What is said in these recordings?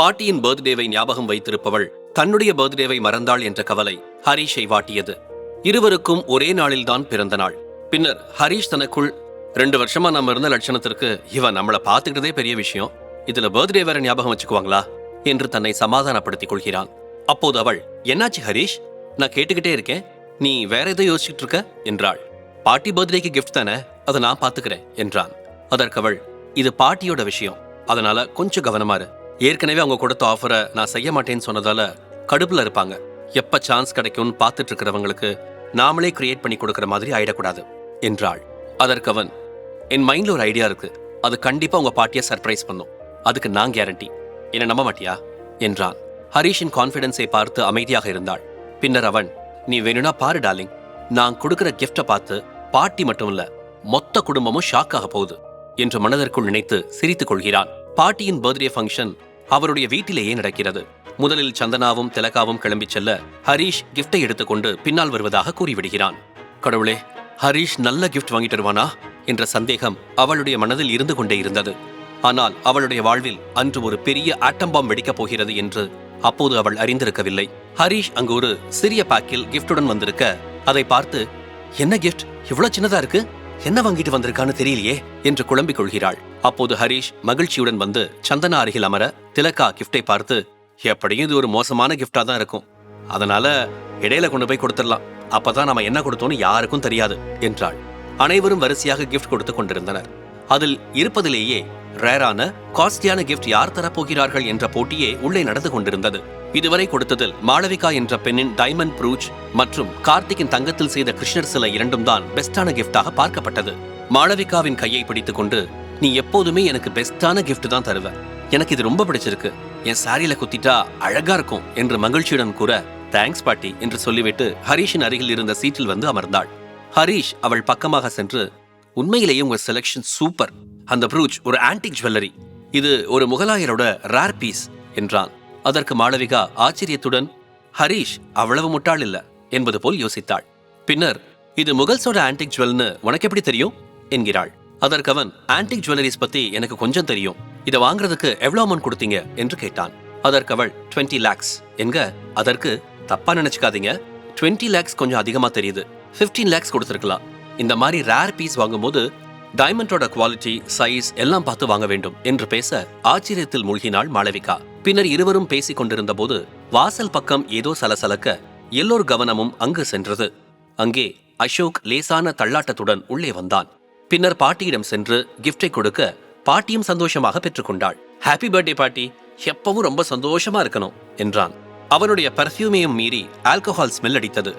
பாட்டியின் பர்த்டேவை ஞாபகம் வைத்திருப்பவள் தன்னுடைய பர்த்டேவை மறந்தாள் என்ற கவலை ஹரீஷை வாட்டியது. இருவருக்கும் ஒரே நாளில்தான் பிறந்த நாள். பின்னர் ஹரீஷ் தனக்குள் ரெண்டு வருஷமா நம்ம இருந்த லட்சணத்திற்கு இவன் நம்மள பாத்துக்கிட்டதே பெரிய விஷயம். இதுல பர்த்டே வேற ஞாபகம் வச்சுக்குவாங்களா? என்று தன்னை சமாதானப்படுத்திக் கொள்கிறான். அப்போது அவள் என்னாச்சு ஹரீஷ்? நான் கேட்டுக்கிட்டே இருக்கேன். நீ வேற எதை யோசிச்சுட்டு இருக்க? என்றாள். பாட்டி பர்த்டேக்கு கிஃப்ட் தானே? அதை நான் பாத்துக்கிறேன் என்றான். அதற்கு அவள் இது பாட்டியோட விஷயம். அதனால கொஞ்சம் கவனமாறு ஏற்கனவே அவங்க கொடுத்த ஆஃபரை நான் செய்ய மாட்டேன்னு சொன்னதால கடுப்புல இருப்பாங்க. எப்ப சான்ஸ் கிடைக்கும்னு பார்த்துட்டு இருக்கிறவங்களுக்கு நாமளே கிரியேட் பண்ணி கொடுக்குற மாதிரி ஆயிடக்கூடாது என்றாள். அதற்கு அவன் என் மைண்ட்ல ஒரு ஐடியா இருக்கு. அது கண்டிப்பா உங்க பாட்டியை சர்ப்ரைஸ் பண்ணும். அதுக்கு நான் கேரண்டி என்ன நம்ப மாட்டியா? என்றான். ஹரீஷின் கான்ஃபிடென்ஸை பார்த்து அமைதியாக இருந்தாள். பின்னர் அவன் நீ வேணும்னா பாரு டார்லிங் நான் கொடுக்குற கிஃப்டை பார்த்து பாட்டி மட்டும் இல்ல மொத்த குடும்பமும் ஷாக் ஆக போகுது என்று மனதிற்குள் நினைத்து சிரித்துக் கொள்கிறான். பாட்டியின் பர்த்டே ஃபங்க்ஷன் அவருடைய வீட்டிலேயே நடக்கிறது. முதலில் சந்தனாவும் திலகாவும் கிளம்பிச் செல்ல ஹரீஷ் கிஃப்டை எடுத்துக்கொண்டு பின்னால் வருவதாக கூறிவிடுகிறான். கடவுளே ஹரீஷ் நல்ல கிஃப்ட் வாங்கிட்டு வருவானா? என்ற சந்தேகம் அவளுடைய மனதில் இருந்து கொண்டே இருந்தது. ஆனால் அவளுடைய வாழ்வில் அன்று ஒரு பெரிய ஆட்டம் பாம் வெடிக்கப் போகிறது என்று அப்போது அவள் அறிந்திருக்கவில்லை. ஹரீஷ் அங்கு ஒரு சிறிய பேக்கில் கிஃப்டுடன் வந்திருக்க அதை பார்த்து என்ன கிஃப்ட் இவ்வளவு சின்னதா இருக்கு? என்ன வாங்கிட்டு வந்திருக்கான்னு தெரியலையே? என்று குழம்பிக் கொள்கிறாள். அப்போது ஹரீஷ் மகிழ்ச்சியுடன் வந்து சந்தனா அருகில் அமர திலக்கா கிஃப்டை பார்த்து எப்படியும் இது ஒரு மோசமான கிஃப்டா தான் இருக்கும். அதனால இடையில கொண்டு போய் கொடுத்துடலாம். அப்பதான் நாம என்ன கொடுத்தோம்னு யாருக்கும் தெரியாது என்றாள். அனைவரும் வரிசையாக கிஃப்ட் கொடுத்து கொண்டிருந்தனர். அதில் இருப்பதிலேயே ரேரான காஸ்ட்லியான கிஃப்ட் யார் தரப்போகிறார்கள் என்ற போட்டியே உள்ளே நடந்து கொண்டிருந்தது. இதுவரை கொடுத்ததில் மாளவிகா என்ற பெண்ணின் டைமண்ட் ப்ரூச் மற்றும் கார்த்திக்கின் தங்கத்தில் செய்த கிருஷ்ணர் சிலை இரண்டும் தான் பெஸ்டான கிஃப்டாக பார்க்கப்பட்டது. மாளவிகாவின் கையை பிடித்துக்கொண்டு நீ எப்போதுமே எனக்கு பெஸ்டான கிஃப்ட் தான் தருவ. எனக்கு இது ரொம்ப பிடிச்சிருக்கு. என் சாரியில குத்திட்டா அழகா இருக்கும் என்று மகிழ்ச்சியுடன் கூற தேங்க்ஸ் பாட்டி என்று சொல்லிவிட்டு ஹரீஷின் அருகில் இருந்த சீட்டில் வந்து அமர்ந்தாள். ஹரீஷ் அவள் பக்கமாக சென்று உண்மையிலேயே உங்க செலெக்ஷன் சூப்பர் அந்த ப்ரூச் ஒரு ஆன்டிக் ஜுவல்லரி இது ஒரு முகலாயரோட ரேர் பீஸ் என்றான். அதற்கு மாளவிகா ஆச்சரியத்துடன் ஹரீஷ் அவ்வளவு முட்டாள் இல்ல என்பது போல் யோசித்தாள். பின்னர் இது முகல்ஸோட ஆன்டிக் ஜுவல்னு உனக்கு எப்படி தெரியும்? என்கிறாள். அதற்கு அவன் ஆன்டிக் ஜுவல்லரிஸ் பத்தி எனக்கு கொஞ்சம் தெரியும். இதை வாங்குறதுக்கு எவ்வளவு அமௌண்ட் கொடுத்தீங்க? என்று கேட்டான். அதற்கு அவள் 20 லேக்ஸ் என்க அதற்கு தப்பா நினைச்சுக்காதீங்க. 20 லேக்ஸ் கொஞ்சம் அதிகமா தெரியுது. 15 லேக்ஸ் கொடுத்துருக்கலாம். இந்த மாதிரி ரேர் பீஸ் வாங்கும்போது டைமண்டோட குவாலிட்டி சைஸ் எல்லாம் பார்த்து வாங்க வேண்டும் என்று பேச ஆச்சரியத்தில் மூழ்கினாள் மாளவிகா. பின்னர் இருவரும் பேசிக் கொண்டிருந்த போது வாசல் பக்கம் ஏதோ சலசலக்க எல்லோர் கவனமும் அங்கு சென்றது. அங்கே அசோக் லேசான தள்ளாட்டத்துடன் உள்ளே வந்தான். பின்னர் பாட்டியிடம் சென்று கிஃப்டை கொடுக்க பாட்டியும் சந்தோஷமாக பெற்றுக்கொண்டாள். ஹாப்பி பர்த்டே பாட்டி. எப்பவும் ரொம்ப சந்தோஷமா இருக்கணும் என்றான். அவனுடைய பர்ஃபியூமையும் மீறி ஆல்கஹால் ஸ்மெல் அடித்தது.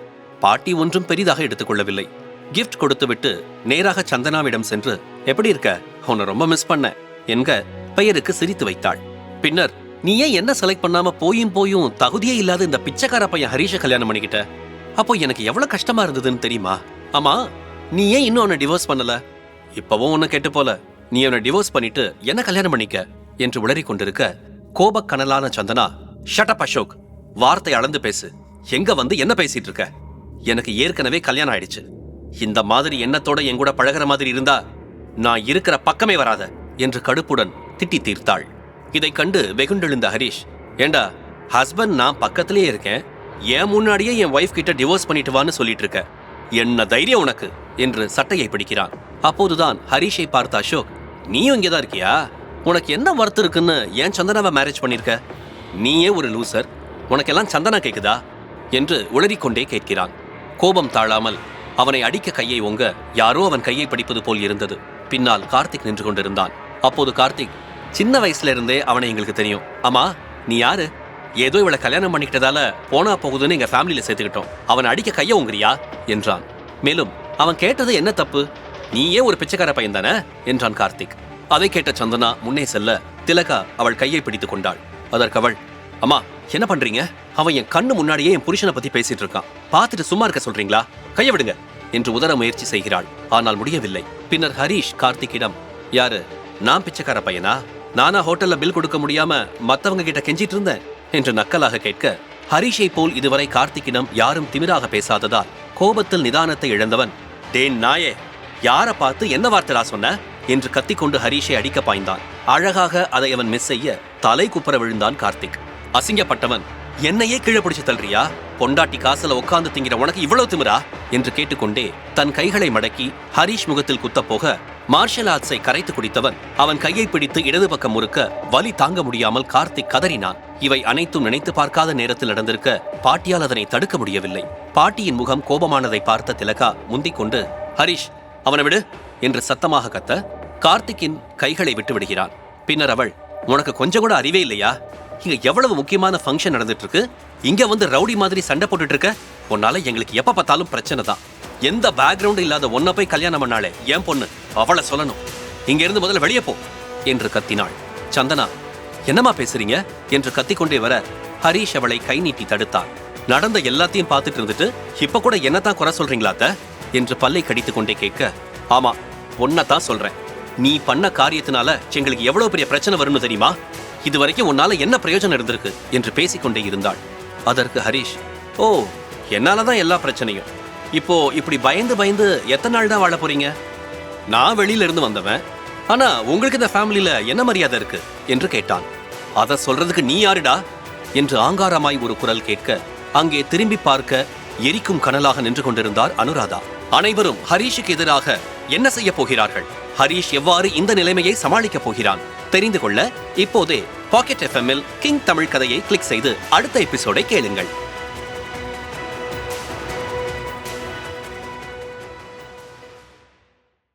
பாட்டி ஒன்றும் பெரிதாக எடுத்துக்கொள்ளவில்லை. கிஃப்ட் கொடுத்துவிட்டு நேராக சந்தனாவிடம் சென்று எப்படி இருக்க? உன்னை ரொம்ப மிஸ் பண்ண. என்க பெயருக்கு சிரித்து வைத்தாள். பின்னர் நீ ஏன் என்ன செலக்ட் பண்ணாம போயும் போயும் தகுதியே இல்லாத இந்த பிச்சைக்கார பையன் ஹரீஷ கல்யாணம் பண்ணிக்கிட்ட? அப்போ எனக்கு எவ்வளவு கஷ்டமா இருந்ததுன்னு தெரியுமா? ஆமா நீ ஏன் இன்னும் அவனை டிவோர்ஸ் பண்ணல? இப்பவும் உன்னை கெட்டு போல. நீ அவனை டிவோர்ஸ் பண்ணிட்டு என்ன கல்யாணம் பண்ணிக்க? என்று உளறிக் கொண்டிருக்க கோபக் கனலான சந்தனா ஷட்டப் அசோக் வார்த்தை அளந்து பேசு. எங்க வந்து என்ன பேசிட்டு இருக்க? எனக்கு ஏற்கனவே கல்யாணம் ஆயிடுச்சு. இந்த மாதிரி எண்ணத்தோட என் கூட பழகுற மாதிரி இருந்தா நான் இருக்கிற பக்கமே வராத என்று கடுப்புடன் திட்டி தீர்த்தாள். இதைக் கண்டு வெகுண்டெழுந்த ஹரீஷ் ஏண்டா ஹஸ்பண்ட் நான் பக்கத்திலேயே இருக்கேன். என் முன்னாடியே என் ஒய்ஃப் கிட்ட டிவோர்ஸ் பண்ணிட்டு வான்னு சொல்லிட்டு இருக்க. என்ன தைரியம் உனக்கு? என்று சட்டையை பிடிக்கிறான். அப்போதுதான் ஹரீஷை பார்த்த அசோக் நீயும் இங்கே தான் இருக்கியா? உனக்கு என்ன வருத்தம் இருக்குன்னு ஏன் சந்தனாவை மேரேஜ் பண்ணியிருக்க நீயே ஒரு லூசர் உனக்கெல்லாம் சந்தனா கேட்குதா என்று உளறிக்கொண்டே கேட்கிறான். கோபம் தாழாமல் அவனை அடிக்க கையை ஒங்க யாரோ அவன் கையை படிப்பது போல் இருந்தது. பின்னால் கார்த்திக் நின்று கொண்டிருந்தான். அப்போது கார்த்திக் சின்ன வயசுல இருந்தே அவனை எங்களுக்கு தெரியும். ஆமா நீ யாரு? ஏதோ இவளை கல்யாணம் பண்ணிக்கிட்டதால போனா போகுதுன்னு எங்க ஃபேமிலியில சேர்த்துக்கிட்டோம். அவனை அடிக்க கையை உங்குறியா என்றான். மேலும் அவன் கேட்டது என்ன தப்பு? நீயே ஒரு பிச்சைக்கார பையன் தானே என்றான் கார்த்திக். அதை கேட்ட சந்தனா முன்னே செல்ல திலகா அவள் கையை பிடித்துக் கொண்டாள். அதற்கு அவள் அம்மா என்ன பண்றீங்க? அவன் என் கண்ணு முன்னாடியே என் புருஷனை பத்தி பேசிட்டு இருக்கான். பார்த்துட்டு சும்மா இருக்க சொல்றீங்களா? கைய விடுங்க என்று உதர முயற்சி செய்கிறாள். ஆனால் முடியவில்லை. பின்னர் ஹரீஷ் கார்த்திக்கிடம் யாரு? நான் பிச்சைக்கார பையனா? நானா ஹோட்டல்ல பில் கொடுக்க முடியாம மத்தவங்க கிட்ட கெஞ்சிட்டு இருந்தேன்? என்று நக்கலாக கேட்க ஹரீஷை போல் இதுவரை கார்த்திக்கிடம் யாரும் திமிராக பேசாததால் கோபத்தில் நிதானத்தை இழந்தவன். டேன் நாயே! யார பார்த்து என்ன வார்த்தைடா சொன்ன? என்று கத்திக்கொண்டு ஹரீஷை அடிக்க பாய்ந்தான். அழகாக அதை அவன் மிஸ் செய்ய தலை குப்புற விழுந்தான் கார்த்திக். அசிங்கப்பட்டவன் என்னையே கீழே பிடிச்சு தள்ளுறியா? பொண்டாட்டி காசுல உட்கார்ந்து திங்கிற உனக்கு இவ்வளவு திமிரா? என்று கேட்டுக்கொண்டே தன் கைகளை மடக்கி ஹரிஷ் முகத்தில் குத்தப் போக மார்ஷல் ஆர்ட்ஸை கரைத்து குடித்தவன் அவன் கையை பிடித்து இடது பக்கம் முறுக்க வலி தாங்க முடியாமல் கார்த்திக் கதறினான். இவை அனைத்தும் நினைத்து பார்க்காத நேரத்தில் நடந்திருக்க பாட்டியால் அதனை தடுக்க முடியவில்லை. பாட்டியின் முகம் கோபமானதை பார்த்த திலகா முந்திக் கொண்டு ஹரிஷ் அவனை விடு என்று சத்தமாக கத்த கார்த்திக்கின் கைகளை விட்டு விடுகிறான். பின்னர் அவள் உனக்கு கொஞ்சம் கூட அறிவே இல்லையா? இங்க எவ்வளவு முக்கியமான ஃபங்க்ஷன் நடந்துட்டு இருக்கு இங்க வந்து ரவுடி மாதிரி சண்டை போட்டுட்டு இருக்க உன்னால எங்களுக்கு எப்ப பார்த்தாலும் பிரச்சனை தான். எந்த பேக்ரவுண்ட் இல்லாத ஒன்ன போய் கல்யாணம் பண்ணாலே ஏன் பொண்ணு? அவளை சொல்லணும். இங்க இருந்து முதல்ல வெளியே போ என்று கத்தினாள். சந்தனா என்னம்மா பேசுறீங்க? என்று கத்திக்கொண்டே வர ஹரீஷ் அவளை கை நீட்டி தடுத்தான் நடந்த எல்லாத்தையும் பார்த்துட்டு இருந்துட்டு இப்ப கூட என்னத்தான் குறை சொல்றீங்களா என்று பல்லை கடித்துக் கொண்டே கேட்க ஆமா தான் சொல்றேன். நீ பண்ண காரியத்தினால எங்களுக்கு எவ்வளவு பெரிய பிரச்சனை வரும்னு தெரியுமா? இது வரைக்கும் உன்னால என்ன பிரயோஜனம் இருந்திருக்கு? என்று பேசிக்கொண்டே இருந்தாள். அதற்கு ஹரிஷ் ஓ என்னாலதான் எல்லா பிரச்சனையும். இப்போ இப்படி பயந்து பயந்து எத்தனை நாள் தான் வாழ போறீங்க? நான் வெளியில இருந்து வந்தவன். ஆனா உங்களுக்கு இந்த ஃபேமிலில என்ன மரியாதை இருக்கு? என்று கேட்டான். அத சொல்றதுக்கு நீ யாருடா? என்று ஆங்காரமாய் ஒரு குரல் கேட்க அங்கே திரும்பி பார்க்க எரிக்கும் கனலாக நின்று கொண்டிருந்தார் அனுராதா. அனைவரும் ஹரீஷுக்கு எதிராக என்ன செய்ய போகிறார்கள்? ஹரீஷ் எவ்வாறு இந்த நிலைமையை சமாளிக்கப் போகிறான்? தெரிந்து கொள்ள இப்போதே பாக்கெட் எஃப்எம்மில் கிங் தமிழ் கதையை கிளிக் செய்து அடுத்த எபிசோடை கேளுங்கள்.